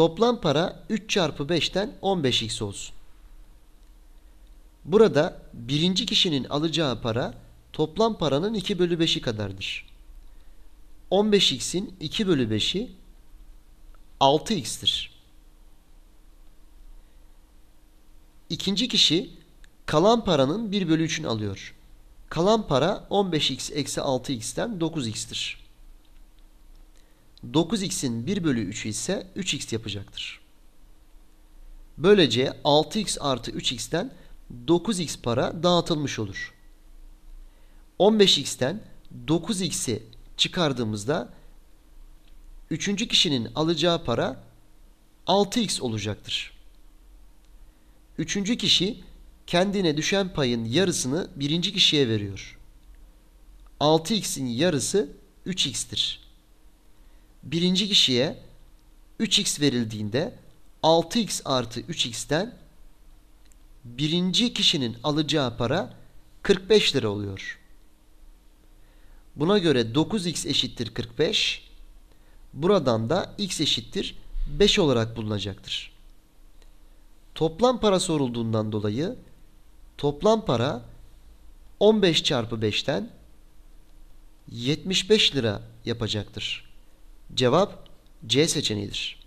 Toplam para 3 çarpı 5'ten 15x olsun. Burada birinci kişinin alacağı para toplam paranın 2 bölü 5'i kadardır. 15x'in 2 bölü 5'i 6x'tir. İkinci kişi kalan paranın 1 bölü 3'ünü alıyor. Kalan para 15x eksi 6x'ten 9x'tir. 9x'in 1 bölü 3'ü ise 3x yapacaktır. Böylece 6x artı 3x'ten 9x para dağıtılmış olur. 15x'ten 9x'i çıkardığımızda üçüncü kişinin alacağı para 6x olacaktır. Üçüncü kişi kendine düşen payın yarısını birinci kişiye veriyor. 6x'in yarısı 3x'tir. Birinci kişiye 3x verildiğinde 6x artı 3x'ten birinci kişinin alacağı para 45 lira oluyor. Buna göre 9x eşittir 45. Buradan da x eşittir 5 olarak bulunacaktır. Toplam para sorulduğundan dolayı toplam para 15 çarpı 5'ten 75 lira yapacaktır. Cevap C seçeneğidir.